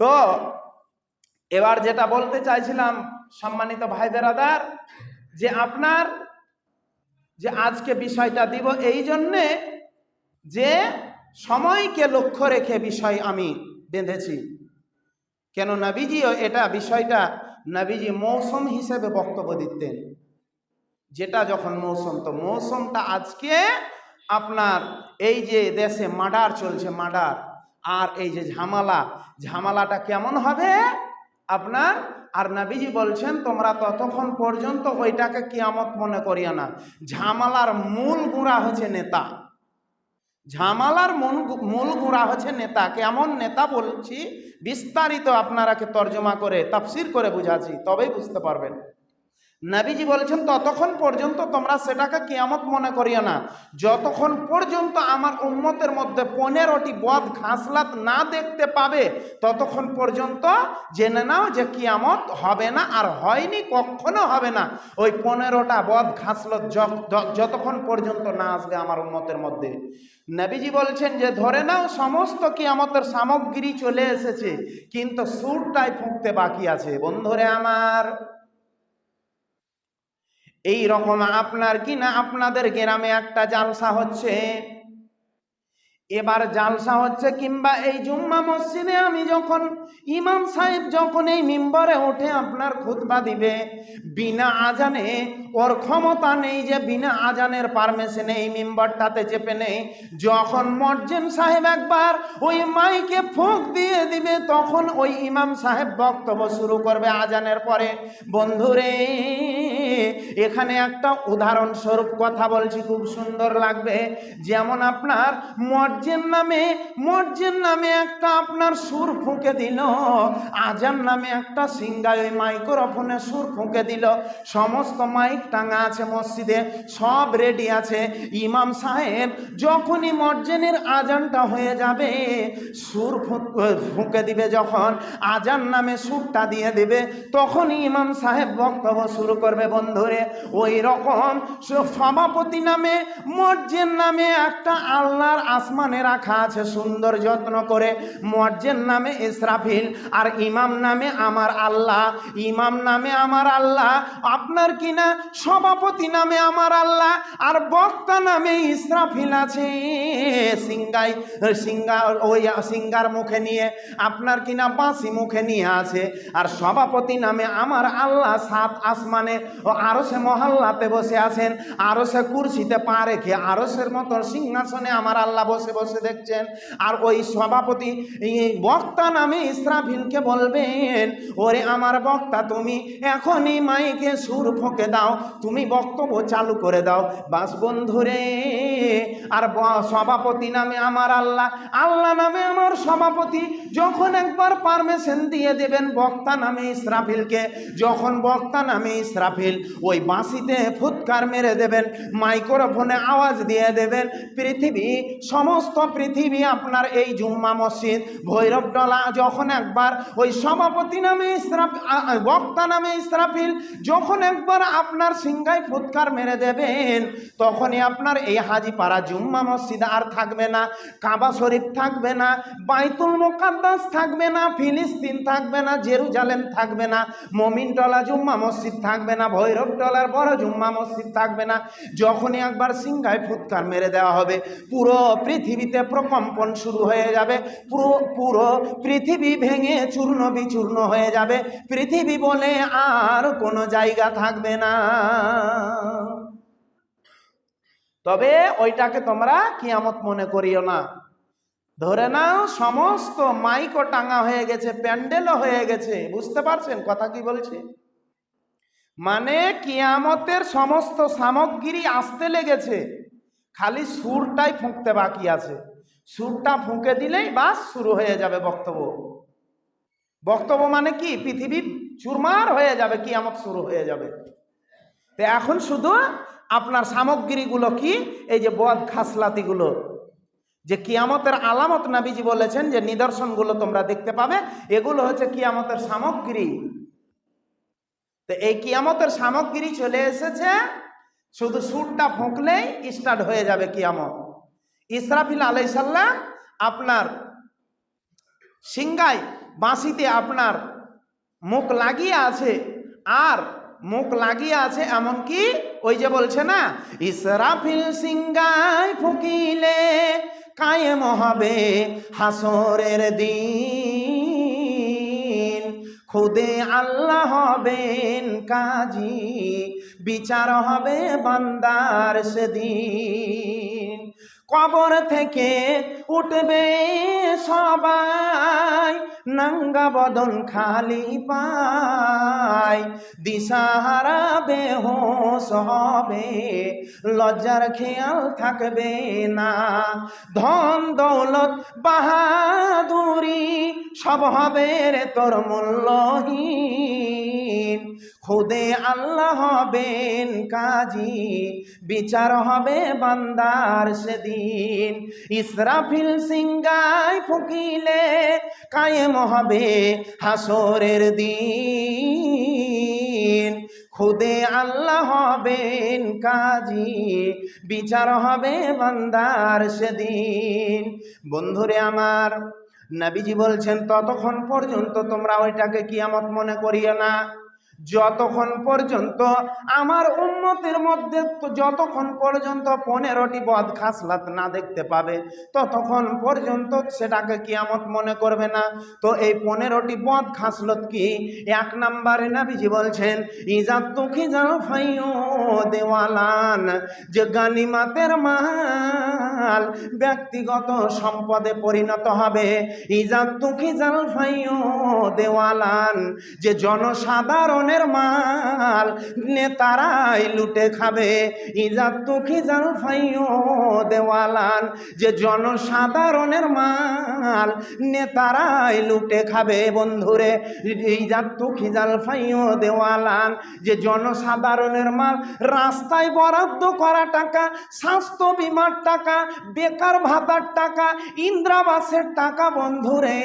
তো এবার যেটা বলতে চাইছিলাম সম্মানিত ভাই বেরাদার যে আপনার যে আজকে বিষয়টা দিব এই জন্যে যে সময়কে লক্ষ্য রেখে বিষয় আমি বেঁধেছি। কেন নাবিজিও এটা বিষয়টা নাবিজি মৌসুম হিসেবে বক্তব্য দিতেন। যেটা যখন মৌসুম, তো মৌসুমটা আজকে আপনার এই যে দেশে মার্ডার চলছে, মার্ডার। আর এই যে ঝামালা, ঝামেলাটা কেমন হবে? আপনার, আর নাবিজি বলছেন, তোমরা ততক্ষণ পর্যন্ত ওইটাকে কিয়ামত মনে করিও না। ঝামালার মূল গুঁড়া হচ্ছে নেতা। ঝামালার মূল মূল গুঁড়া হচ্ছে নেতা। কেমন নেতা বলছি, বিস্তারিত আপনারাকে তর্জমা করে, তাফসির করে বুঝাচ্ছি, তবেই বুঝতে পারবেন। নাবিজি বলছেন, ততক্ষণ পর্যন্ত তোমরা সেটাকে কিয়ামত মনে করিও না। যতক্ষণ পর্যন্ত আমার উম্মতের মধ্যে পনেরোটি বদ খাসলাত না দেখতে পাবে, ততক্ষণ পর্যন্ত জেনে নাও যে কিয়ামত হবে না আর হয়নি, কখনো হবে না। ওই পনেরোটা বদ য- যতক্ষণ পর্যন্ত না আসবে আমার উম্মতের মধ্যে। নবীজি বলছেন যে, ধরে নাও, সমস্ত কিয়ামতের সামগ্রী চলে এসেছে, কিন্তু সুরটাই ফুঁকতে বাকি আছে। বন্ধুরে আমার এই রকম আপনার কি না? আপনাদের গ্রামে একটা জালসা হচ্ছে। এবার জালসা হচ্ছে কিংবা এই জুম্মা মসজিদে আমি যখন ইমাম সাহেব যখন এই মিম্বরে উঠে আপনার খুতবা দিবে, বিনা আজানে ওর ক্ষমতা নেই যে বিনা আজানের পারমিশনে এই মিম্বরটাতে চেপে নেই। যখন মর্জেন সাহেব একবার ওই মাইকে ফুঁক দিয়ে দিবে, তখন ওই ইমাম সাহেব বক্তব্য শুরু করবে আজানের পরে। বন্ধুরে এখানে একটা উদাহরণস্বরূপ কথা বলছি, খুব সুন্দর লাগবে। যেমন আপনার মর্জেন নামে মর্জেন নামে একটা আপনার সুর ফুঁকে দিল, আজান নামে একটা সিঙ্গায় ওই মাইক্রোফোনে সুর ফুঁকে দিল। সমস্ত মাইক টাঙা আছে মসজিদে, সব রেডি আছে। ইমাম সাহেব যখনই মর্জেনের আজানটা হয়ে যাবে, সুর ফুঁকে দিবে যখন, আজান নামে সুরটা দিয়ে দিবে, তখনই ইমাম সাহেব বক্তব্য শুরু করবে বন্ধুরে ওই রকম সভাপতি নামে, মর্জেন নামে একটা আল্লাহর আসমানে রাখা আছে সুন্দর যত্ন করে। মর্জেন নামে ইসরাফিল, আর ইমাম নামে আমার আল্লাহ। ইমাম নামে আমার আল্লাহ, আপনার কিনা সভাপতি নামে আমার আল্লাহ, আর বক্তা নামে ইসরাফিল আছে। সিঙ্গাই সিঙ্গার ওই সিঙ্গার মুখে নিয়ে, আপনার কিনা বাঁশি মুখে নিয়ে আছে? আর সভাপতি নামে আমার আল্লাহ সাত আসমানে আরও সে মহল্লাতে বসে আছেন, আরও সে কুরসিতে পা রেখে, আরও সের মতো সিংহাসনে আমার আল্লাহ বসে বসে দেখছেন। আর ওই সভাপতি বক্তা নামে ইসরাফিলকে বলবেন, ওরে আমার বক্তা, তুমি এখনই মাইকে সুর ফোঁকে দাও, তুমি বক্তব্য চালু করে দাও। বাস বন্ধুরে, আর সভাপতি নামে আমার আল্লাহ আল্লাহ নামে আমার সভাপতি, যখন একবার পারমিশন দিয়ে দেবেন বক্তা নামে ইসরাফিলকে, যখন বক্তা নামে ইসরাফিল ওই বাঁশিতে ফুৎকার মেরে দেবেন, মাইক্রোফোনে আওয়াজ দিয়ে দেবেন, পৃথিবী, সমস্ত পৃথিবী আপনার এই জুম্মা মসজিদ, ভৈরব ডলা যখন একবার ওই সভাপতি নামে ইসরাফ বক্তা নামে ইসরাফিল যখন একবার আপনার সিংহায় ফুৎকার মেরে দেবেন, তখনই আপনার এই হাজিপাড়া জুম্মা মসজিদ আর থাকবে না, কাবা শরীফ থাকবে না, বাইতুল মোকাদ্দাস থাকবে না, ফিলিস্তিন থাকবে না, জেরুজালেম থাকবে না মমিনটলা জুম্মা মসজিদ থাকবে না, ভৈরব টলার বড় জুম্মা মসজিদ থাকবে না। যখনই একবার সিংহায় ফুৎকার মেরে দেওয়া হবে, পুরো পৃথিবীতে প্রকম্পন শুরু হয়ে যাবে। পুরো পুরো পৃথিবী ভেঙে চূর্ণ বিচূর্ণ হয়ে যাবে। পৃথিবী বলে আর কোনো জায়গা থাকবে না। তবে ওইটাকে তোমরা কিয়ামত মনে করিও না। ধরে নাও, সমস্ত মাইকও টাঙা হয়ে গেছে, প্যান্ডেলও হয়ে গেছে। বুঝতে পারছেন কথা কি বলছে? মানে কিয়ামতের সমস্ত সামগ্রী আসতে লেগেছে। খালি সুরটাই ফুঁকতে বাকি আছে। সুরটা ফুঁকে দিলেই বাস শুরু হয়ে যাবে বক্তব্য। বক্তব্য মানে কি? পৃথিবী চুরমার হয়ে যাবে, কিয়ামত শুরু হয়ে যাবে। তো এখন শুধু আপনার সামগ্রীগুলো কি? এই যে বদ খাসলাতিগুলো। যে কিয়ামতের আলামত নাবিজি বলেছেন যে নিদর্শনগুলো তোমরা দেখতে পাবে, এগুলো হচ্ছে কিয়ামতের সামগ্রী। তো এই কিয়ামতের সামগ্রী চলে এসেছে, শুধু সুরটা ফুঁকলেই স্টার্ট হয়ে যাবে কিয়ামত। ইসরাফিল আলাইসাল্লাম আপনার সিংগাই বাঁশিতে আপনার মুখ লাগিয়ে আছে, আর মুখ লাগিয়ে আছে এমনকি ওই যে বলছে না, ইসরাফিল সিংগায় ফুকিলে কায়েম হবে হাসরের দিন। খুদে আল্লাহ হবেন কাজী বিচার হবে বান্দার সেদিন। কবর থেকে উঠবে সবাই, নাঙ্গা বদন খালি পায় দিশাহারা বেহোশ হবে, লজ্জার খেয়াল থাকবে না। ধন দৌলত বাহাদুরি, সব হবে তোর মূল্যহীন। খুদে আল্লাহ হবেন কাজী, বিচার হবে বান্দার সেদিন। ইসরাফিল সিংগায় ফুকিলে কায়েম হবে হাসরের দিন। খুদে আল্লাহ হবেন কাজী, বিচার হবে বান্দার সেদিন। বন্ধুরে আমার, নবীজি বলছেন, ততক্ষণ পর্যন্ত তোমরা ওইটাকে কিয়ামত মনে করিও না। যতক্ষণ পর্যন্ত আমার উন্নতির মধ্যে যতক্ষণ পর্যন্ত পনেরোটি বদ খাসলাত না দেখতে পাবে, ততক্ষণ পর্যন্ত সেটাকে কিয়ামত মনে করবে না। তো এই পনেরোটি বদ খাসলত কি? এক নাম্বারে নাবিজি বলছেন ইজাত তুখি যাও ফাইও দেওয়ালান যে গানিমাতের মাল ব্যক্তিগত সম্পদে পরিণত হবে। ইজাত তুখি জাল ফাইও দেওয়ালান যে জনসাধারণের মাল। নেতারাই লুটে খাবে। ইজাত তুখি জাল ফাইও দেওয়ালান। যে জনসাধারণের মাল। নেতারাই লুটে খাবে বন্ধুরে। ইজাত তুখি জাল ফাইও দেওয়ালান। যে জনসাধারণের মাল। রাস্তায় বরাদ্দ করা টাকা, স্বাস্থ্য বিমার টাকা, বেকার ভাতার টাকা, ইন্দ্রাবাসের টাকা বন্ধুরে।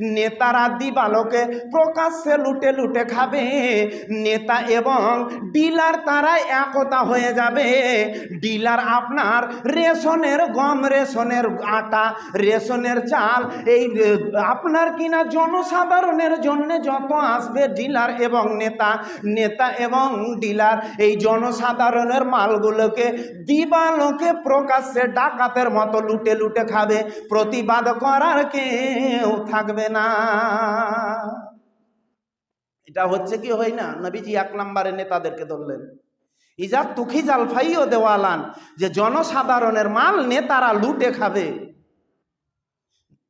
নেতারা দিবালোকে প্রকাশ্যে লুটে লুটে খাবে নেতা এবং ডিলার তারাই একতা হয়ে যাবে। ডিলার আপনার রেশনের, গম রেশনের আটা, রেশনের চাল, এই, আপনার কিনা জনসাধারণের জন্য যত আসবে ডিলার এবং নেতা। নেতা এবং ডিলার এই জনসাধারণের মালগুলোকে দিবালোকে প্রকাশ্যে ডাকাতের মতো লুটে লুটে খাবে। প্রতিবাদ করার কেউ থাকবে না। এটা হচ্ছে কি হয় না? নবীজি এক নম্বরে নেতাদেরকে ধরলেন। ইজা তুখি জাল ফাইও দেওয়ালান, যে জনসাধারণের মাল নেতারা লুটে খাবে।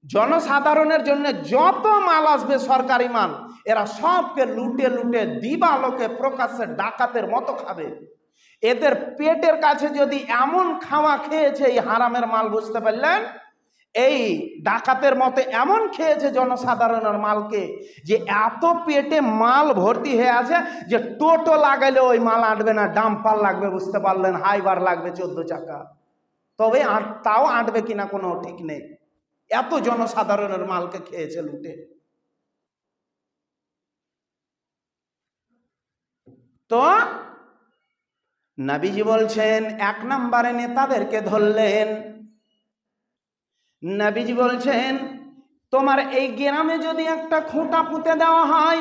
জনসাধারণের জন্য যত মাল আসবে সরকারি মাল, এরা সবকে লুটে লুটে দিবালোকে প্রকাশ্যে ডাকাতের মতো খাবে। এদের পেটের কাছে যদি এমন খাওয়া খেয়েছে এই হারামের মাল, বুঝতে পারলেন? এই ডাকাতের মতে এমন খেয়েছে জনসাধারণের মালকে যে এত পেটে মাল ভর্তি হয়ে আছে যে টোটো লাগাইলে ওই মাল আঁটবে না, ডাম্পার লাগবে, বুঝতে পারলেন, হাইবার লাগবে চোদ্দ চাকা। তবে তাও আঁটবে কিনা কোনো ঠিক নেই। এত জনসাধারণের মালকে খেয়েছে লুটে। তো নাবিজি বলছেন, এক নম্বরে নেতাদেরকে ধরলেন নাবিজি বলছেন, তোমার এই গ্রামে যদি একটা খুঁটা পুঁতে দেওয়া হয়,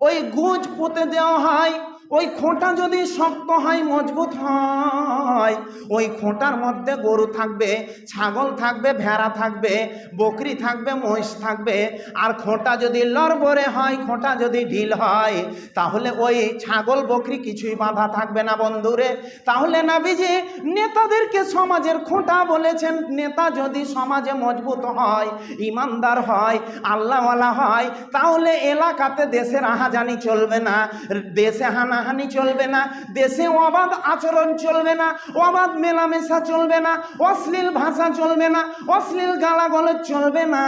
ওই গুঁজ পুঁতে দেওয়া হয় ওই খোঁটা যদি শক্ত হয়, মজবুত হয়, ওই খোঁটার মধ্যে গরু থাকবে, ছাগল থাকবে, ভেড়া থাকবে, বকরি থাকবে, মহিষ থাকবে। আর খোঁটা যদি লড়বড়ে হয়, খোঁটা যদি ঢিল হয়, তাহলে ওই ছাগল, বকরি কিছুই বাধা থাকবে না বন্ধুরে। তাহলে নাবিজি, নেতাদেরকে সমাজের খোঁটা বলেছেন, নেতা যদি সমাজে মজবুত হয়, ইমানদার হয়, আল্লাহওয়ালা হয়, তাহলে এলাকাতে দেশের আহাজানি চলবে না। দেশে হানাহানি চলবে না, দেশে অবাধ আচরণ চলবে না, অবাধ মেলামেশা চলবে না, অশ্লীল ভাষা চলবে না, অশ্লীল গালাগলজ চলবে না।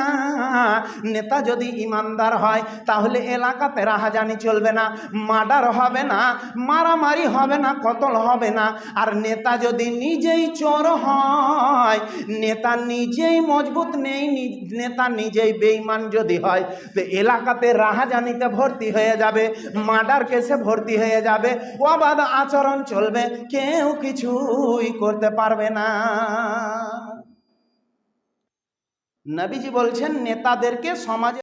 নেতা যদি ইমানদার হয়, তাহলে এলাকাতে রাহাজানি চলবে না, মার্ডার হবে না, মারামারি হবে না, কতল হবে না। আর নেতা যদি নিজেই চোর হয়, নেতা নিজেই মজবুত নেই নেতা নিজেই বেইমান যদি হয়, তো এলাকাতে রাহাজানিতে ভর্তি হয়ে যাবে, মার্ডার কেসে ভর্তি হয়ে যাবে অবাধ আচরণ চলবে কেউ কিছুই করতে পারবে না। নবীজি বলছেন নেতাদেরকে সমাজে